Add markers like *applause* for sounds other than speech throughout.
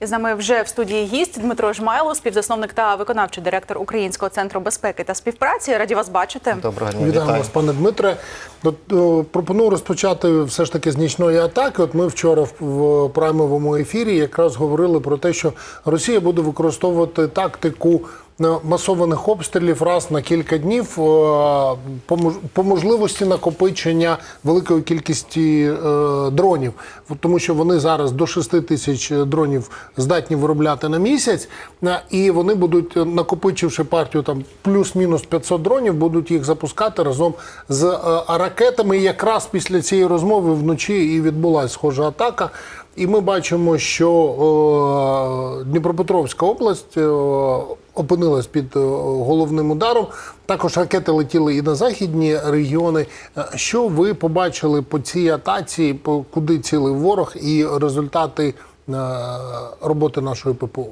І з нами вже в студії гість Дмитро Жмайло, співзасновник та виконавчий директор Українського центру безпеки та співпраці. Раді вас бачити. Доброго дня, Вітаю вітаю. вас, пане Дмитре. Пропоную розпочати все ж таки з нічної атаки. От ми вчора в, праймовому ефірі якраз говорили про те, що Росія буде використовувати тактику масованих обстрілів раз на кілька днів е, по, можливості накопичення великої кількості е, дронів, тому що вони зараз до 6 тисяч дронів здатні виробляти на місяць, е, і вони будуть, е, накопичивши партію там плюс-мінус 500 дронів, будуть їх запускати разом з е, ракетами. І якраз після цієї розмови вночі і відбулася схожа атака. І ми бачимо, що е, Дніпропетровська область е, опинилась під е, головним ударом. Також ракети летіли і на західні регіони. Е, Що ви побачили по цій атаці, по куди цілий ворог, і результати е, роботи нашої ППО?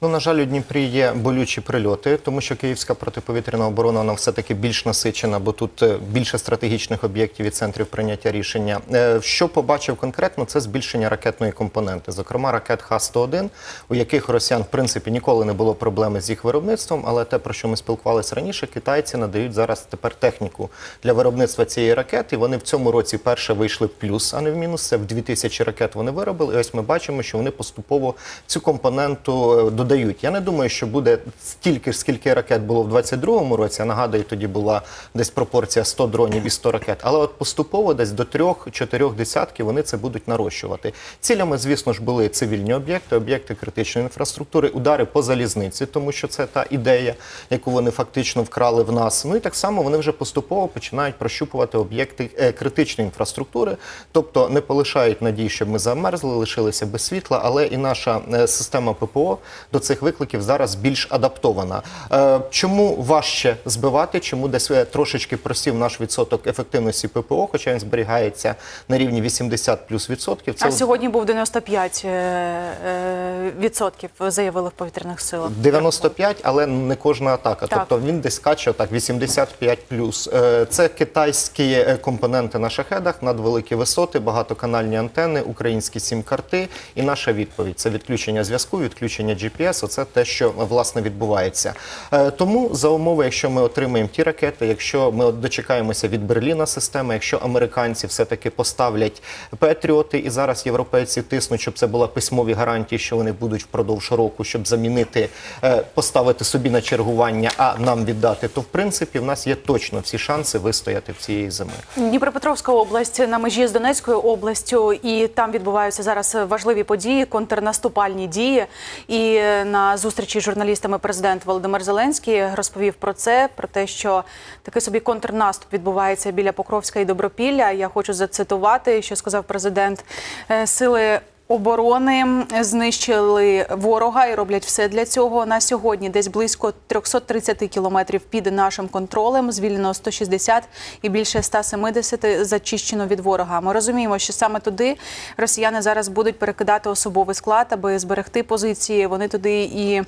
Ну, на жаль, у Дніпрі є болючі прильоти, тому що київська протиповітряна оборона вона все-таки більш насичена, бо тут е, більше стратегічних об'єктів і центрів прийняття рішення. Е, Що побачив конкретно, це збільшення ракетної компоненти, зокрема ракет Х-101, у яких росіян в принципі ніколи не було проблеми з їх виробництвом. Але те, про що ми спілкувалися раніше, китайці надають зараз тепер техніку для виробництва цієї ракети. Вони в цьому році перше вийшли в плюс, а не в мінус. Це в 2000 ракет вони виробили. І ось ми бачимо, що вони поступово цю компоненту е, додають. Я не думаю, що буде стільки ж, скільки ракет було в 22-му році. Я нагадую, тоді була десь пропорція 100 дронів і 100 ракет. Але от поступово десь до 3-4 десятків вони це будуть нарощувати. Цілями, звісно ж, були цивільні об'єкти, об'єкти критичної інфраструктури, удари по залізниці, тому що це та ідея, яку вони фактично вкрали в нас. Ну і так само вони вже поступово починають прощупувати об'єкти е, критичної інфраструктури, тобто не полишають надій, щоб ми замерзли, лишилися без світла, але і наша е, система ППО до цих викликів зараз більш адаптована. Е, Чому важче збивати? Чому десь е, трошечки просів наш відсоток ефективності ППО, хоча він зберігається на рівні 80 плюс відсотків? А сьогодні був 95 е, відсотків, заявили в повітряних силах. 95, але не кожна атака. Так. Тобто він десь скаче так 85 плюс. Це китайські компоненти на шахедах, надвеликі висоти, багатоканальні антени, українські сім-карти. І наша відповідь це відключення зв'язку, відключення GPS. Оце те, що власне відбувається. Е, Тому за умови, якщо ми отримаємо ті ракети, якщо ми дочекаємося від Берліна системи, якщо американці все-таки поставлять Петріоти, і зараз європейці тиснуть, щоб це була письмові гарантії, що вони будуть впродовж року, щоб замінити, е, поставити собі на чергування, а нам віддати, то в принципі в нас є точно всі шанси вистояти в цієї зими. Дніпропетровська область на межі з Донецькою областю, і там відбуваються зараз важливі події, контрнаступальні дії. І на зустрічі з журналістами президент Володимир Зеленський розповів про це: про те, що такий собі контрнаступ відбувається біля Покровська і Добропілля. Я хочу зацитувати, що сказав президент Е, сили. Оборони знищили ворога і роблять все для цього. На сьогодні десь близько 330 кілометрів під нашим контролем. Звільнено 160 і більше 170 зачищено від ворога. Ми розуміємо, що саме туди росіяни зараз будуть перекидати особовий склад, аби зберегти позиції. Вони туди і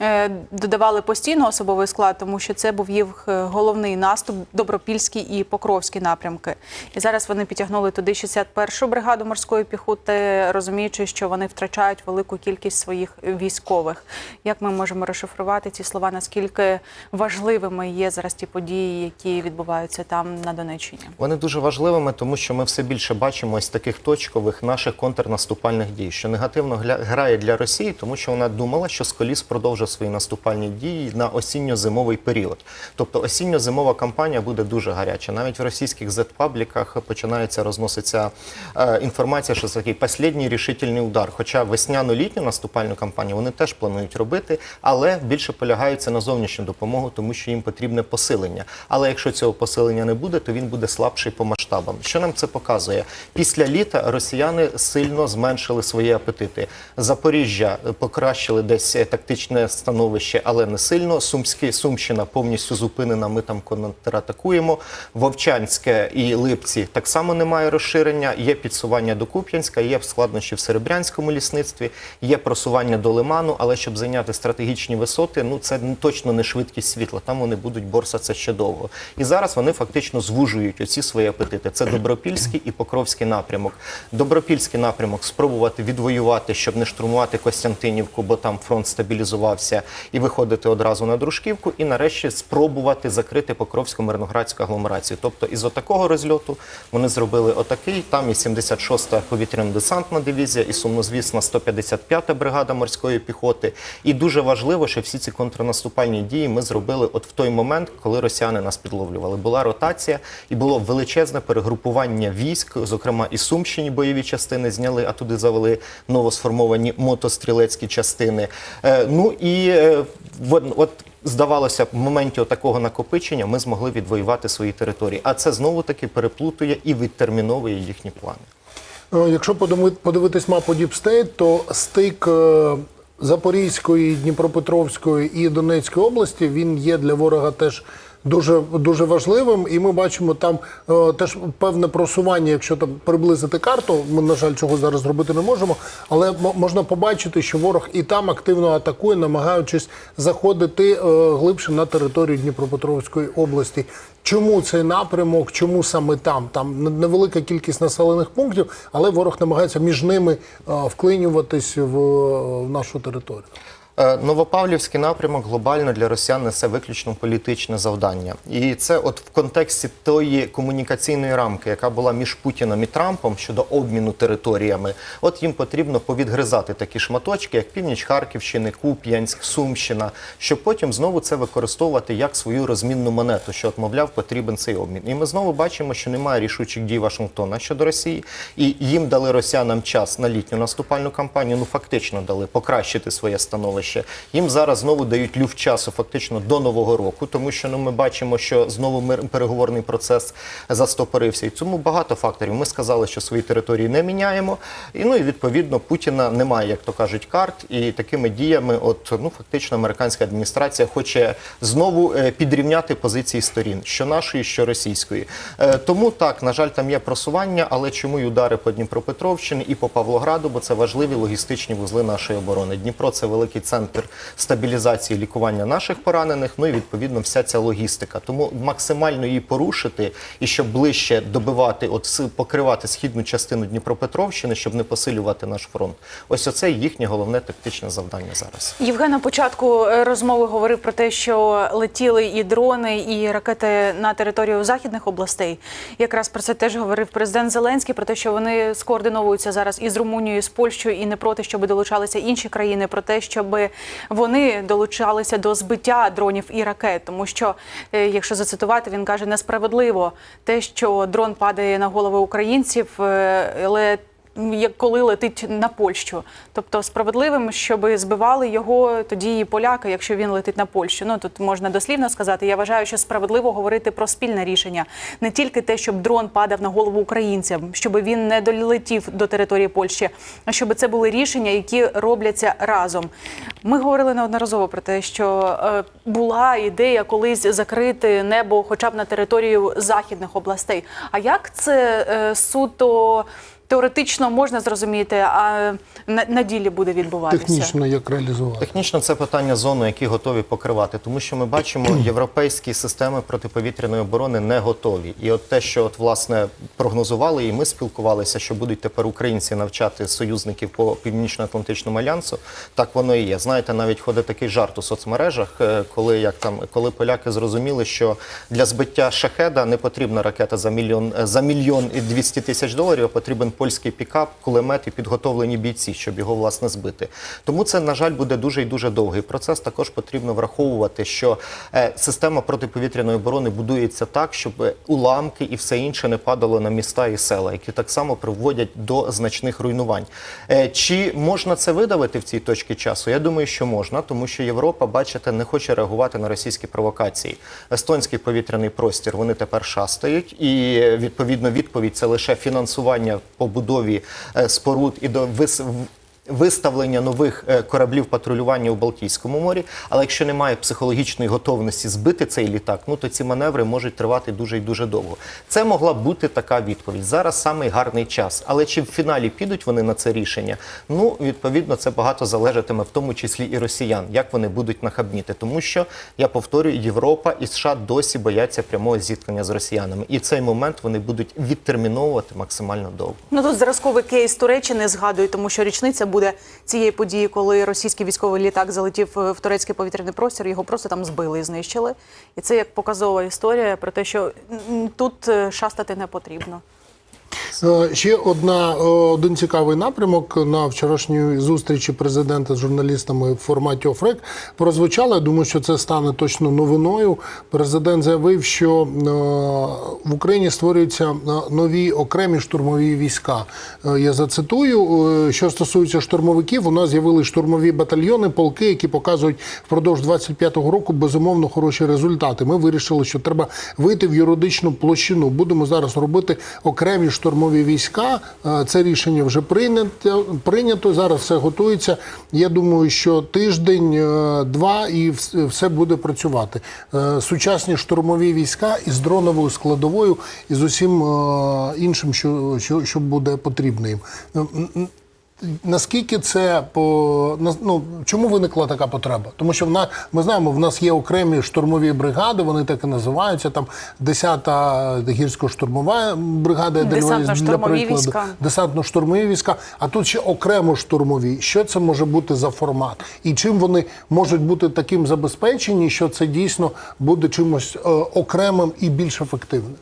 е, додавали постійно особовий склад, тому що це був їх е, головний наступ Добропільський і Покровський напрямки. І зараз вони підтягнули туди 61-шу бригаду морської піхоти, розуміючи, що вони втрачають велику кількість своїх військових. Як ми можемо розшифрувати ці слова? Наскільки важливими є зараз ті події, які відбуваються там на Донеччині? Вони дуже важливими, тому що ми все більше бачимо ось таких точкових наших контрнаступальних дій, що негативно грає для Росії, тому що вона думала, що Сколіс продовжить свої наступальні дії на осінньо-зимовий період. Тобто осінньо-зимова кампанія буде дуже гаряча. Навіть в російських зет-пабліках починається розноситься е, інформація, що такий останній рішительний удар. Хоча весняно-літню наступальну кампанію вони теж планують робити, але більше полягається на зовнішню допомогу, тому що їм потрібне посилення. Але якщо цього посилення не буде, то він буде слабший по масштабам. Що нам це показує? Після літа росіяни сильно зменшили свої апетити. Запоріжжя покращили десь е, тактичне становище, але не сильно. Сумські Сумщина повністю зупинена. Ми там контратакуємо. Вовчанське і Липці так само немає розширення. Є підсування до Куп'янська, є складнощі в серебрянському лісництві, є просування до лиману, але щоб зайняти стратегічні висоти, ну це точно не швидкість світла. Там вони будуть борсатися ще довго. І зараз вони фактично звужують оці свої апетити. Це Добропільський і Покровський напрямок. Добропільський напрямок спробувати відвоювати, щоб не штурмувати Костянтинівку, бо там фронт стабілізувався, і виходити одразу на Дружківку, і нарешті спробувати закрити Покровську мирноградську агломерацію. Тобто із отакого розльоту вони зробили отакий. Там і 76-та повітряно-десантна дивізія, і сумнозвісна 155-та бригада морської піхоти. І дуже важливо, що всі ці контрнаступальні дії ми зробили от в той момент, коли росіяни нас підловлювали. Була ротація і було величезне перегрупування військ, зокрема і Сумщині бойові частини зняли, а туди завели новосформовані мотострілецькі частини. Е, ну і е, от, от здавалося, в моменті такого накопичення ми змогли відвоювати свої території. А це знову таки переплутує і відтерміновує їхні плани. Е, Якщо подиви- подивитись мапу State, то стик е, Запорізької, Дніпропетровської і Донецької області він є для ворога теж дуже дуже важливим. І ми бачимо там е, теж певне просування, якщо там приблизити карту. Ми, на жаль, цього зараз зробити не можемо. Але можна побачити, що ворог і там активно атакує, намагаючись заходити е, глибше на територію Дніпропетровської області. Чому цей напрямок? Чому саме там? Там невелика кількість населених пунктів, але ворог намагається між ними е, вклинюватись в, в нашу територію. Е, Новопавлівський напрямок глобально для росіян несе виключно політичне завдання, і це от в контексті тої комунікаційної рамки, яка була між Путіним і Трампом щодо обміну територіями. От їм потрібно повідгризати такі шматочки, як північ Харківщини, Куп'янськ, Сумщина, щоб потім знову це використовувати як свою розмінну монету, що от, мовляв, потрібен цей обмін. І ми знову бачимо, що немає рішучих дій Вашингтона щодо Росії, і їм дали росіянам час на літню наступальну кампанію. Ну фактично дали покращити своє становище. Їм зараз знову дають люфт часу, фактично до нового року, тому що ну ми бачимо, що знову мир переговорний процес застопорився. І тому багато факторів. Ми сказали, що свої території не міняємо. І ну і відповідно Путіна немає, як то кажуть, карт. І такими діями, от ну фактично, американська адміністрація хоче знову е, підрівняти позиції сторін, що нашої, що російської. Е, Тому так, на жаль, там є просування, але чому й удари по Дніпропетровщині і по Павлограду, бо це важливі логістичні вузли нашої оборони. Дніпро це великий центр стабілізації лікування наших поранених. Ну і відповідно вся ця логістика. Тому максимально її порушити і щоб ближче добивати, от покривати східну частину Дніпропетровщини, щоб не посилювати наш фронт. Ось оце їхнє головне тактичне завдання зараз. Євген на початку е, розмови говорив про те, що летіли і дрони, і ракети на територію західних областей. Якраз про це теж говорив президент Зеленський, про те, що вони скоординовуються зараз із Румунією, з Польщею, і не проти, щоб долучалися інші країни, про те, щоб вони долучалися до збиття дронів і ракет. Тому що, е, якщо зацитувати, він каже несправедливо те, що дрон падає на голови українців, е, але як коли летить на Польщу. Тобто справедливим, щоб збивали його тоді і поляки, якщо він летить на Польщу. Ну тут можна дослівно сказати. Я вважаю, що справедливо говорити про спільне рішення, не тільки те, щоб дрон падав на голову українцям, щоб він не долетів до території Польщі, а щоб це були рішення, які робляться разом. Ми говорили неодноразово про те, що е, була ідея колись закрити небо, хоча б на територію західних областей. А як це е, суто? Теоретично можна зрозуміти, а на, на ділі буде відбуватися. Технічно як реалізувати. Технічно це питання зону, які готові покривати, тому що ми бачимо, *clears throat* європейські системи протиповітряної оборони не готові. І от те, що от власне прогнозували, і ми спілкувалися, що будуть тепер українці навчати союзників по північно-атлантичному альянсу, так воно і є. Знаєте, навіть ходить такий жарт у соцмережах, е, коли як там, коли поляки зрозуміли, що для збиття шахеда не потрібна ракета за мільйон е, за мільйон і 200 тисяч доларів, а потрібен польський пікап, кулемет і підготовлені бійці, щоб його власне збити. Тому це, на жаль, буде дуже і дуже довгий процес. Також потрібно враховувати, що е, система протиповітряної оборони будується так, щоб уламки і все інше не падало на міста і села, які так само приводять до значних руйнувань. Е, чи можна це видавити в цій точці часу? Я думаю, що можна, тому що Європа, бачите, не хоче реагувати на російські провокації. Естонський повітряний простір вони тепер шастають, і е, відповідно відповідь це лише фінансування побудові е, споруд і до вис... виставлення нових е, кораблів патрулювання у Балтійському морі. Але якщо немає психологічної готовності збити цей літак, ну то ці маневри можуть тривати дуже і дуже довго. Це могла бути така відповідь. Зараз самий гарний час. Але чи в фіналі підуть вони на це рішення? Ну відповідно, це багато залежатиме, в тому числі і росіян, як вони будуть нахабніти. Тому що я повторюю, Європа і США досі бояться прямого зіткнення з росіянами, і цей момент вони будуть відтерміновувати максимально довго. Ну тут зразковий кейс Туреччини згадую, тому що річниця цієї події, коли російський військовий літак залетів е, в турецький повітряний простір. Його просто там збили і знищили. І це як показова історія про те, що тут е, шастати не потрібно. Е, Ще одна е, один цікавий напрямок на вчорашній зустрічі президента з журналістами в форматі ОФРЕК прозвучало. Я думаю, що це стане точно новиною. Президент заявив, що е, в Україні створюються нові окремі штурмові війська. Я зацитую, що стосується штурмовиків, у нас з'явилися штурмові батальйони, полки, які показують впродовж 25-го року безумовно хороші результати. Ми вирішили, що треба вийти в юридичну площину. Будемо зараз робити окремі штурмові війська. Е, Це рішення вже прийнято. Прийнято зараз все готується. Я думаю, що тиждень, е, і все буде працювати. Е, Сучасні штурмові війська із дроновою складовою і з усім іншим, що, що, що буде потрібно їм. Наскільки це по ну, чому виникла така потреба? Тому що вона ми знаємо, в нас є окремі штурмові бригади, вони так і називаються. Там 10-та гірсько-штурмова бригада Десантно-штурмові війська. десантно-штурмові війська. А тут ще окремо штурмові. Що це може бути за формат? І чим вони можуть бути таким забезпечені, що це дійсно буде чимось е, окремим і більш ефективним?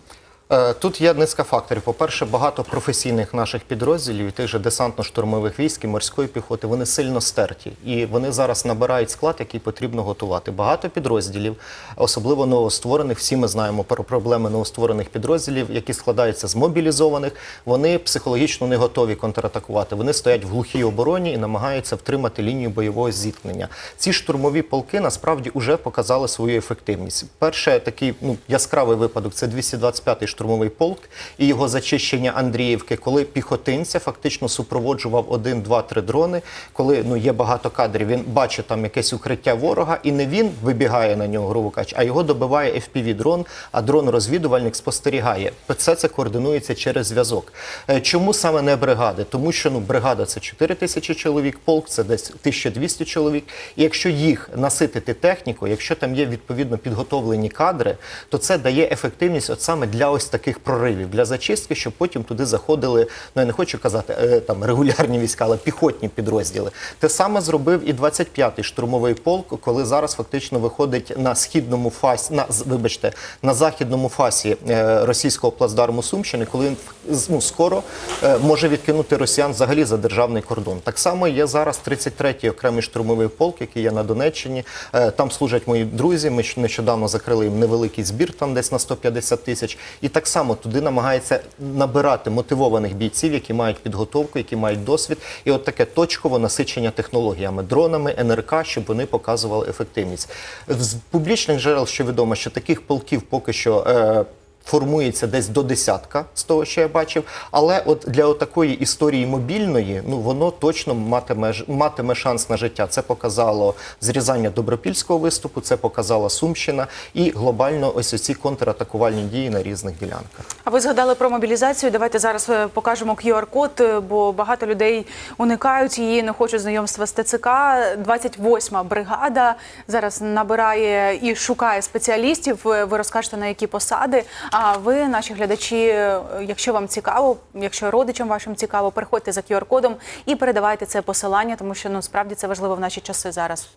Е, Тут є низка факторів. По-перше, багато професійних наших підрозділів, тих же десантно-штурмових військ і морської піхоти, вони сильно стерті. І вони зараз набирають склад, який потрібно готувати. Багато підрозділів, особливо новостворених, всі ми знаємо про проблеми новостворених підрозділів, які складаються з мобілізованих. Вони психологічно не готові контратакувати. Вони стоять в глухій обороні і намагаються втримати лінію бойового зіткнення. Ці штурмові полки насправді вже показали свою ефективність. Перше такий ну яскравий випадок це 225-й штурмовий полк і його зачищення Андріївки, коли піхотинця фактично супроводжував один, два, три дрони. Коли ну є багато кадрів, він бачить там якесь укриття ворога, і не він вибігає на нього, грубо а його добиває fpv дрон а дрон-розвідувальник спостерігає. Це це координується через зв'язок. Е, Чому саме не бригади? Тому що ну бригада це 4 тисячі чоловік, полк це десь 1200 чоловік. І якщо їх наситити технікою, якщо там є відповідно підготовлені кадри, то це дає ефективність от саме для ось таких проривів, для зачистки, щоб потім туди заходили. Ну я не хочу казати е, там регулярні війська, але піхотні підрозділи. Те саме зробив і 25-й штурмовий полк, коли зараз фактично виходить на східному фасі, на вибачте, на західному фасі е, російського плацдарму Сумщини, коли він ну, скоро е, може відкинути росіян взагалі за державний кордон. Так само є зараз 33-й окремий штурмовий полк, який є на Донеччині. Там служать мої друзі. Ми нещодавно закрили їм невеликий збір, там десь на 150 тисяч. І так само туди намагається набирати мотивованих бійців, які мають підготовку, які мають досвід, і от таке точкове насичення технологіями, дронами, НРК, щоб вони показували ефективність. З публічних джерел, що відомо, що таких полків поки що. Е, Формується десь до десятка з того, що я бачив. Але от для такої історії мобільної, ну воно точно матиме матиме шанс на життя. Це показало зрізання добропільського виступу, це показала Сумщина і глобально ось ці контратакувальні дії на різних ділянках. А ви згадали про мобілізацію? Давайте зараз е, покажемо QR-код, е, бо багато людей уникають її, не хочуть знайомства з ТЦК. 28-ма бригада зараз набирає і шукає спеціалістів. Ви ви розкажете на які посади. А ви, наші глядачі, якщо вам цікаво, якщо родичам вашим цікаво, переходьте за QR-кодом і передавайте це посилання, тому що ну справді це важливо в наші часи зараз.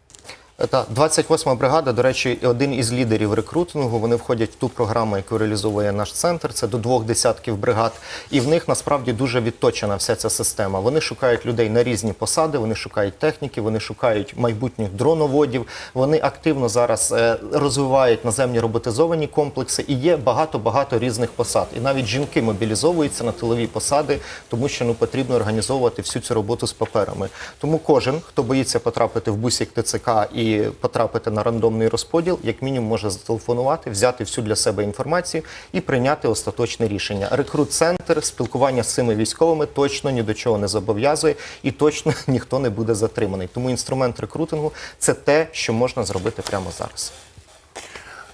Та 28-ма бригада, до речі, один із лідерів рекрутингу. Вони входять в ту програму, яку реалізовує наш центр. Це до двох десятків бригад, і в них насправді дуже відточена вся ця система. Вони шукають людей на різні посади, вони шукають техніки, вони шукають майбутніх дроноводів. Вони активно зараз е, розвивають наземні роботизовані комплекси, і є багато багато різних посад. І навіть жінки мобілізовуються на тилові посади, тому що ну потрібно організовувати всю цю роботу з паперами. Тому кожен, хто боїться потрапити в бусік ТЦК і і потрапити на рандомний розподіл, як мінімум може зателефонувати, взяти всю для себе інформацію і прийняти остаточне рішення. Рекрут-центр, спілкування з цими військовими точно ні до чого не зобов'язує і точно *laughs* ніхто не буде затриманий. Тому інструмент рекрутингу це те, що можна зробити прямо зараз.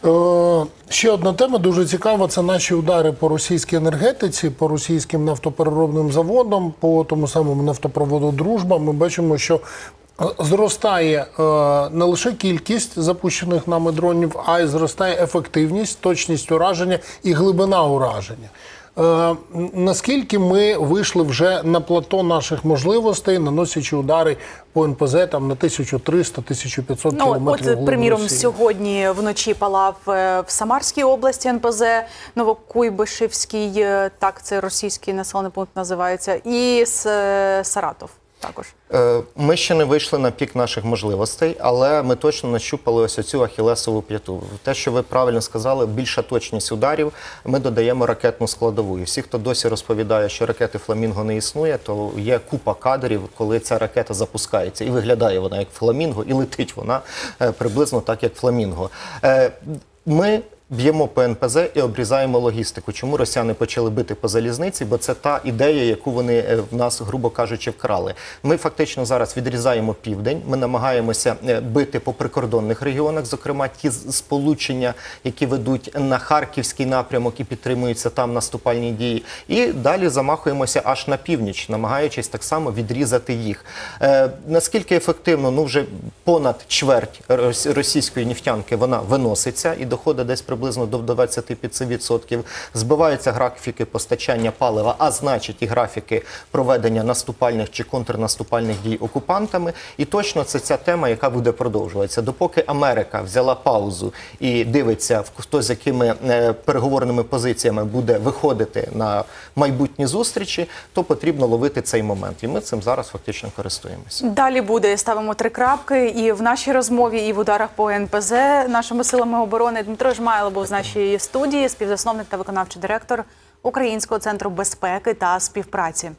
Е, Ще одна тема дуже цікава. Це наші удари по російській енергетиці, по російським нафтопереробним заводам, по тому самому нафтопроводу Дружба. Ми бачимо, що зростає е, не лише кількість запущених нами дронів, а й зростає ефективність, точність ураження і глибина ураження. Е, Наскільки ми вийшли вже на плато наших можливостей, наносячи удари по НПЗ там на 1300-1500 Ну, кілометрів от, приміром, Росії? сьогодні вночі палав е, в Самарській області НПЗ, Новокуйбишевський, е, так це російський населений пункт називається, і е, Саратов також. Е, Ми ще не вийшли на пік наших можливостей, але ми точно нащупали ось цю ахілесову п'яту. Те, що ви правильно сказали, більша точність ударів. Ми додаємо ракетну складову. І всі, хто досі розповідає, що ракети Фламінго не існує, то є купа кадрів, коли ця ракета запускається, і виглядає вона як фламінго, і летить вона е, приблизно так, як фламінго. Е, Ми Б'ємо по НПЗ і обрізаємо логістику. Чому росіяни почали бити по залізниці? Бо це та ідея, яку вони е, в нас, грубо кажучи, вкрали. Ми фактично зараз відрізаємо південь. Ми намагаємося е, бити по прикордонних регіонах, зокрема ті сполучення, які ведуть на харківський напрямок і підтримуються там наступальні дії. І далі замахуємося аж на північ, намагаючись так само відрізати їх. Е, наскільки ефективно? Ну вже понад чверть російської нефтянки вона виноситься і доходить десь приблизно до 25%. Збиваються графіки постачання палива, а значить і графіки проведення наступальних чи контрнаступальних дій окупантами. І точно це ця тема, яка буде продовжуватися. Допоки Америка взяла паузу і дивиться, хто з якими е, переговорними позиціями буде виходити на майбутні зустрічі, то потрібно ловити цей момент. І ми цим зараз фактично користуємося. Далі буде ставимо три крапки і в нашій розмові, і в ударах по НПЗ нашими силами оборони. Дмитро Жмайло був з нашої студії, співзасновник та виконавчий директор Українського центру безпеки та співпраці.